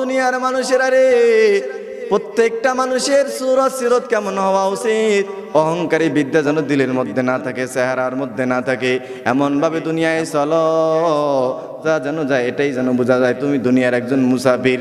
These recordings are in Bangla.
দুনিয়ার মানুষেরা রে, প্রত্যেকটা মানুষের সুরত সিরত কেমন হওয়া উচিত? অহংকারী বিদ্যা যেন দিলের মধ্যে না থাকে, চেহারার মধ্যে না থাকে এমন ভাবে দুনিয়ায় চলো, যা যেন যায়, এটাই যেন বোঝা যায়, তুমি দুনিয়ার একজন মুসাফির,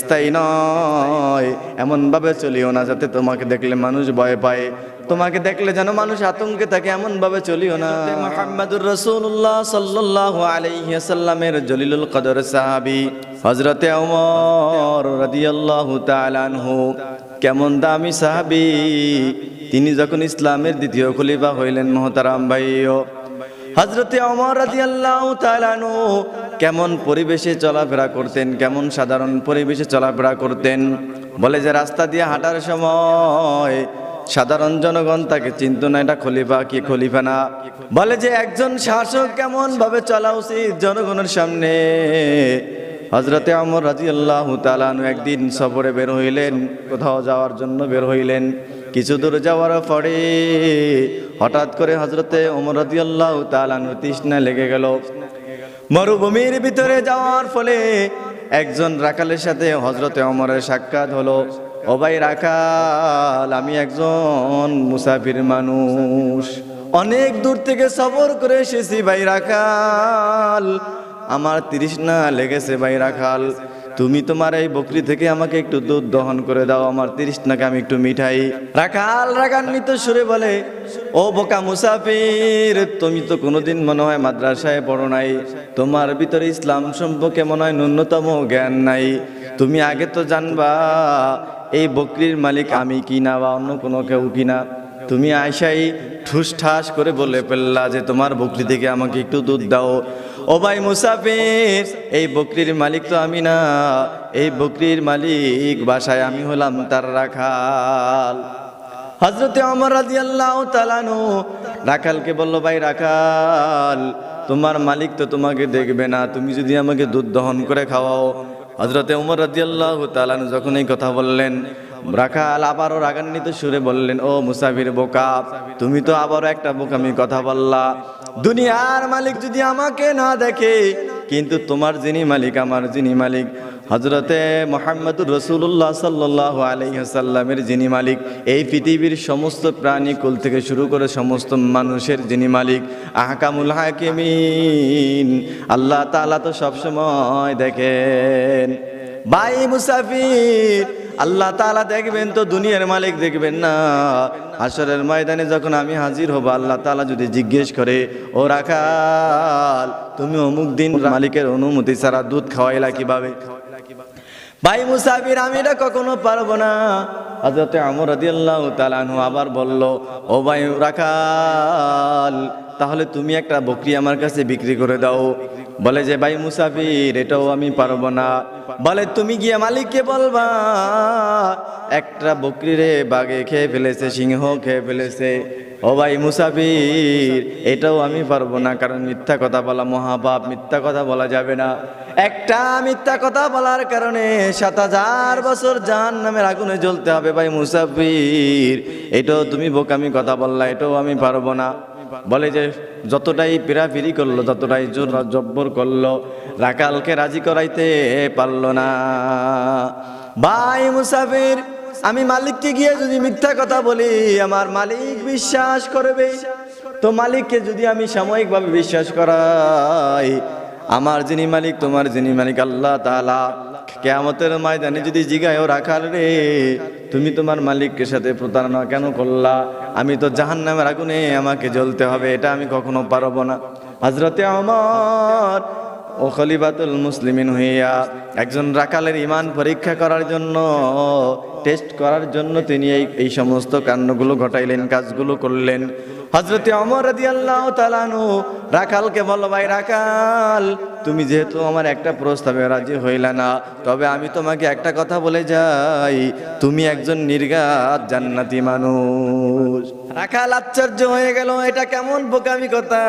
স্থায়ী নয়, এমনভাবে চলিও না, যাতে তোমাকে দেখলে মানুষ ভয় পায়। তোমাকে দেখলে যেন মানুষ আতঙ্কে থাকে এমন ভাবে চলিও না। মোহাম্মদুর রসুল্লাহ সাল্লাহ আলাইসাল্লামের জলিলুল কদর সাহাবি হজরতে ওমর রাদিয়াল্লাহু তাআলা আনহু, কেমন দামি সাহাবি। তিনি যখন ইসলামের দ্বিতীয় খলিফা হইলেন মহতারাম ভাইও। হজরতে অমর রাদিয়াল্লাহু তাআলা আনহু কেমন পরিবেশে চলাফেরা করতেন, কেমন সাধারণ পরিবেশে চলাফেরা করতেন। বলে যে, রাস্তা দিয়ে হাঁটার সময় সাধারণ জনগণ তাকে চিন্ত না, এটা খলিফা কি খলিফা না। বলে যে একজন শাসক কেমন ভাবে চলা উচিত জনগণের সামনে। হজরতে আমর রাজি আল্লাহ তালানু একদিন সফরে বের হইলেন, কোথাও যাওয়ার জন্য বের হইলেন। কিছু দূর যাওয়ার পরে হঠাৎ করে হজরতে অমর রাজি আল্লাহ তালানু তৃষ্ণা লেগে গেল। মরুভূমির ভিতরে যাওয়ার ফলে একজন রাখালের সাথে হজরতে অমরের সাক্ষাৎ হলো। ভাই রাখাল আমি একজন মুসাফির মানুষ। অনেক দূর থেকে সফর করে এসেছি ভাই রাখাল আমার তৃষ্ণা লেগেছে ভাই রাখাল তুমি তোমার এই বকরি থেকে আমাকে একটু দুধ দহন করে দাও, আমার তৃষ্ণাকে আমি একটু মিঠাই। রাখাল রাগান্বিত সুরে বলে, ও বোকা মুসাফির, তুমি তো কোনোদিন মনে হয় মাদ্রাসায় পড়ো নাই। তোমার ভিতরে ইসলাম সম্পর্কে মনে হয় ন্যূনতম জ্ঞান নাই। তুমি আগে তো জানবা এই বকরির মালিক আমি কিনা বা অন্য কোনো কেউ কিনা? তুমি আয়সাই ঠুস ঠাস করে বলে ফেললা যে তোমার বকরি থেকে আমাকে একটু দুধ দাও। ও ভাই মুসাফির, এই বকরির মালিক তো আমি না। এই বকরির মালিক বাসায় আমি হলাম তার রাখাল। হজরতে অমর রাজি আল্লাহ তালানু রাখালকে বলল, ভাই রাখাল, তোমার মালিক তো তোমাকে দেখবে না। তুমি যদি আমাকে দুধ দহন করে খাওয়াও হজরতে উমর রাজি আল্লাহ তালানু যখন এই কথা বললেন, রাখাল আবারও রাগান্বিত সুরে বললেন, ও মুসাফির বোকা, তুমি তো আবারও একটা বোকামি কথা বললা। দুনিয়ার মালিক যদি আমাকে না দেখে, কিন্তু তোমার যিনি মালিক, আমার যিনি মালিক হজরতে মোহাম্মদুর রসুল্লাহ সাল্লাহ আলহিহাসাল্লামের যিনি মালিক, এই পৃথিবীর সমস্ত প্রাণী কুল থেকে শুরু করে সমস্ত মানুষের যিনি মালিক, আহকামুল হাকিমিন, আল্লাহ তালা তো সবসময় দেখেন। বাই মুসাফির, আল্লাহ তালা দেখবেন তো দুনিয়ার মালিক দেখবেন না। আসরের ময়দানে যখন আমি হাজির হব, আল্লাহ তালা যদি জিজ্ঞেস করে, ও রাখাল, তুমি অমুক দিন মালিকের অনুমতি ছাড়া দুধ খাওয়াইলা কীভাবে? ভাই মুসাফির, আমি এটা কখনো পারব না। হজরতে আমর আল্লাহ তালানু আবার বলল, ও ভাই রাখাল, তাহলে তুমি একটা বকরি আমার কাছে বিক্রি করে দাও। বলে যে, ভাই মুসাফির, এটাও আমি পারব না। বলে, তুমি গিয়ে মালিককে বলবা, একটা বকরি রে বাঘে খেয়ে ফেলেছে, সিংহ খেয়ে ফেলেছে। ও ভাই মুসাফির, এটাও আমি পারব না, কারণ মিথ্যা কথা বলা মহাপাপ, মিথ্যা কথা বলা যাবে না। একটা মিথ্যা কথা বলার কারণে সাত হাজার বছর জাহান নামের আগুনে জ্বলতে হবে ভাই মুসাফির। এটাও তুমি বোকামি কথা বললা, এটাও আমি পারব না। বলে যে যতটাই পিরাপিরি করল যতটাই জোর জব্বর করল, রাকালকে রাজি করাইতে পারল না। ভাই মুসাফির, আমি মালিককে গিয়ে যদি মিথ্যা কথা বলি, আমার মালিক বিশ্বাস করবে? তো মালিককে যদি আমি সাময়িকভাবে বিশ্বাস করাই, আমার যিনি মালিক, তোমার যিনি মালিক, আল্লাহ তালা কেয়ামতের ময়দানে যদি জিগায়ও রাখাল রে, তুমি তোমার মালিকের সাথে প্রতারণা কেন করলা? আমি তো জাহান নামের আগুনে আমাকে জ্বলতে হবে, এটা আমি কখনো পারব না। হজরতে আমার ও খলিফাতুল মুসলিমিন হইয়া একজন রাকালের ইমান পরীক্ষা করার জন্য টেস্ট করার জন্য তিনি এই এই সমস্ত কাণ্ডগুলো ঘটাইলেন, কাজগুলো করলেন। হজরতে অমর রাদি আল্লাহ তালানু রাখালকে বলো ভাই রাখাল তুমি যেহেতু আমার একটা প্রস্তাবে রাজি হইলা না, তবে আমি তোমাকে একটা কথা বলে যাই, তুমি একজন নির্গাত জান্নাতি মানুষ। রাখাল আশ্চর্য হয়ে গেল, এটা কেমন বোকামি কথা?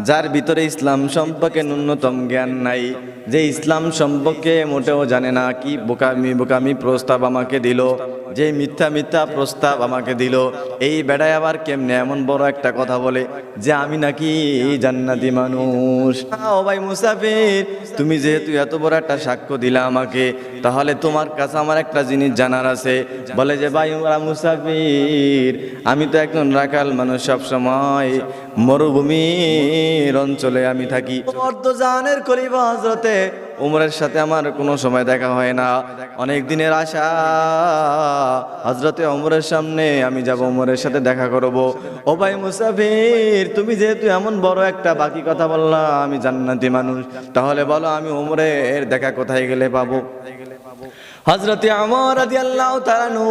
যার ভিতরে ইসলাম সম্পর্কে ন্যূনতম জ্ঞান নাই। যে ইসলাম সম্পর্কে মোটেও জানে না, কি বোকামি বোকামি প্রস্তাব আমাকে দিল। যে মিথ্যা মিথ্যা প্রস্তাব আমাকে দিল, এই বেড়ায় আবার কেমনে? এমন বড় একটা কথা বলে যে আমি নাকি জান্নাতি মানুষ। ও ভাই মুসাফির, তুমি যেহেতু এত বড় একটা সাক্ষ্য দিলা আমাকে, তাহলে তোমার কাছে আমার একটা জিনিস জানার আছে। বলে যে, ভাই ওরা মুসাফির, আমি তো একজন রাখাল মানুষ সব সময় মরুভূমির অঞ্চলে আমি থাকি। অর্ধজানের কলিবা হজরতে উমরের সাথে আমার কোনো সময় দেখা হয় না। অনেক দিনের আশা হজরতে ওমরের সামনে আমি যাব, ওমরের সাথে দেখা করব। ও ভাই মুসাফির, তুমি যেহেতু এমন বড় একটা বাকি কথা বললা, আমি জান্নাতি মানুষ। তাহলে বলো, আমি ওমরের দেখা কোথায় গেলে পাবো? হজরতে আমর আদি আল্লাহ তারানু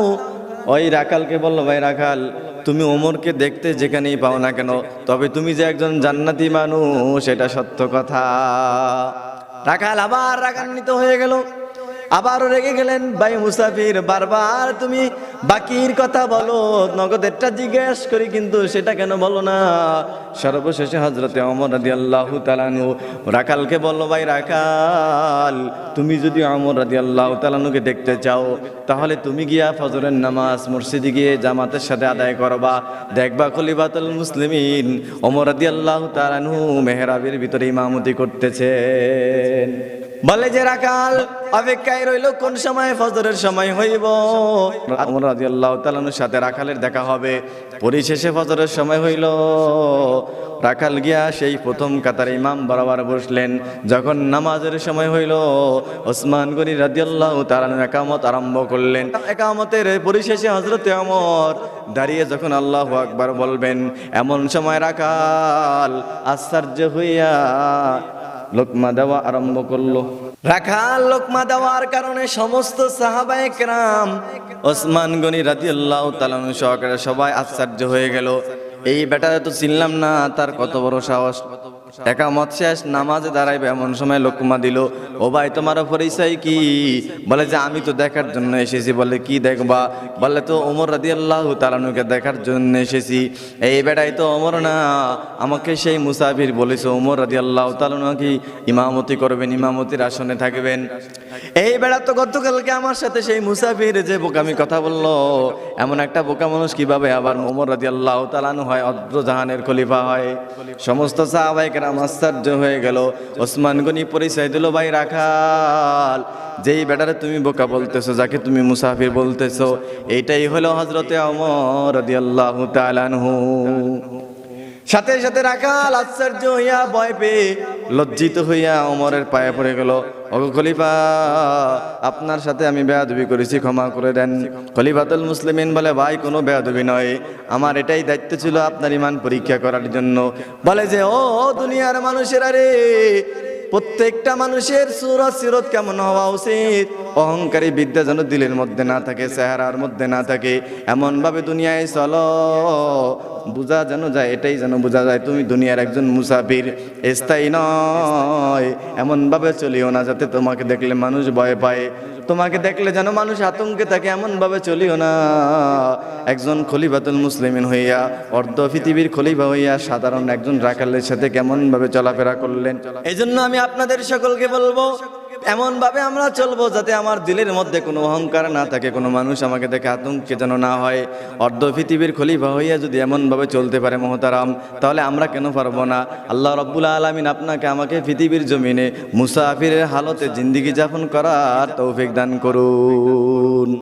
ওই রাখালকে বলল, ভাই রাখাল, তুমি ওমরকে দেখতে যেখানেই পাও না কেন, তবে তুমি যে একজন জান্নাতি মানুষ, এটা সত্য কথা। রাখাল আবার রাগান্বিত হয়ে গেল। আবারও রেগে গেলেন, ভাই মুসাফির, বারবার তুমি বাকির কথা বলো, নগদেরটা জিজ্ঞেস করি, কিন্তু সেটা কেন বলো না? সর্বশেষে হজরতে অমর রাদি আল্লাহ তালানু রাখালকে বলল, ভাই রাখাল তুমি যদি অমর রাদি আল্লাহ তালানুকে দেখতে চাও, তাহলে তুমি গিয়া ফজরের নামাজ, মসজিদে গিয়ে জামাতের সাথে আদায় করবা। দেখবা খলিবাতুল মুসলিমিন অমর রাদি আল্লাহ তালানু মেহরাবের ভিতরে ইমামতি করতেছেন। বলে যে রাখাল অপেক্ষায় রইল কোন সময়? ফজরের সময় হইব। আমর রাদিয়াল্লাহু তাআলার সাথে রাখালের দেখা হবে। পরিশেষে ফজরের সময় হইল। রাখাল গিয়া সেই প্রথম কাতার ইমাম বরাবর বসলেন। যখন নামাজের সময় হইল, ওসমান গনি রাদিয়াল্লাহু তাআলা একামত আরম্ভ করলেন। একামতের পরিশেষে হজরত ওমর দাঁড়িয়ে যখন আল্লাহ আকবার বলবেন, এমন সময় রাখাল আশ্চর্য হইয়া লোকমা দেওয়া আরম্ভ করল। রাখাল লোকমা দেওয়ার কারণে সমস্ত সাহাবায়ে কেরাম ওসমান গনি রাজি আল্লাহ তালন সহকারে সবাই আশ্চর্য হয়ে গেল। এই বেটা তো চিনলাম না, তার কত বড় সাহস। একামত শেষ, নামাজে দাঁড়াইবে এমন সময় লোকমা দিল, ও ভাই, তোমার পরিচয় কি? বলে যে, আমি তো দেখার জন্য এসেছি। বলে, কি দেখবা? বলে, তো ওমর রাদি আল্লাহ তালানুকে দেখার জন্য এসেছি। এই বেটাই তো ওমর না, আমাকে সেই মুসাফির বলেছে। ওমর রাদি আল্লাহ তালানু কি, ইমামতি করবেন, ইমামতির আসনে থাকবেন। এই বেড়া তো গতকালকে আমার সাথে সেই মুসাফির যে বোকামি কথা বলল, এমন একটা বোকা মানুষ কীভাবে আবার ওমর রাদি আল্লাহ তালানু হয়, অদ্র জাহানের খলিফা হয়? সমস্ত সাহাবাইকেরাম আশ্চর্য হয়ে গেল। ওসমান গনি পরিচয় দিল ভাই রাখাল, যেই বেটারে তুমি বোকা বলতেছো, যাকে তুমি মুসাফির বলতেছো, এইটাই হলো হজরতে অমর রদি আল্লাহ তালানহু সাথে সাথে রাখাল আশ্চর্য হইয়া ভয় পেয়ে লজ্জিত হইয়া অমরের পায়ে পড়ে গেল অগো খলিফা, আপনার সাথে আমি বেয়াদবি করেছি, ক্ষমা করে দেন। খলিফাতুল মুসলিমিন বলে, ভাই, কোনো বেয়াদবি নয়। আমার এটাই দায়িত্ব ছিল আপনার ইমান পরীক্ষা করার জন্য। বলে যে ও দুনিয়ার মানুষেরা রে প্রত্যেকটা মানুষের সুরত সিরত কেমন হওয়া উচিত? অহংকারী বিদ্যা যেন দিলের মধ্যে না থাকে, চেহারার মধ্যে না থাকে, এমনভাবে দুনিয়ায় চল। বোঝা যেন যায়, এটাই যেন বোঝা যায়, তুমি দুনিয়ার একজন মুসাফির, স্থায়ী নয়। এমনভাবে চলিও না, যাতে তোমাকে দেখলে মানুষ ভয় পায়। তোমাকে দেখলে যেন মানুষ আতঙ্কে থাকে, এমনভাবে চলিও না। একজন খলিফাতুল মুসলিমিন হইয়া, অর্ধ পৃথিবীর খলিফা হইয়া, সাধারণ একজন রাখালের সাথে কেমনভাবে চলাফেরা করলেন? এই আমি আপনাদের সকলকে বলব এমন ভাবে আমরা চলবো যাতে আমার দিলের মধ্যে কোনো অহংকার না থাকে, কোনো মানুষ আমাকে দেখে আতঙ্কে যেন না হয়। অর্ধ পৃথিবীর খলিফা হইয়া যদি এমনভাবে চলতে পারে মহতারাম, তাহলে আমরা কেন পারব না? আল্লাহ রব্বুল আলমিন আপনাকে আমাকে পৃথিবীর জমিনে মুসাফিরের হালতে জিন্দিগি যাপন করার তৌফিক দান করুন।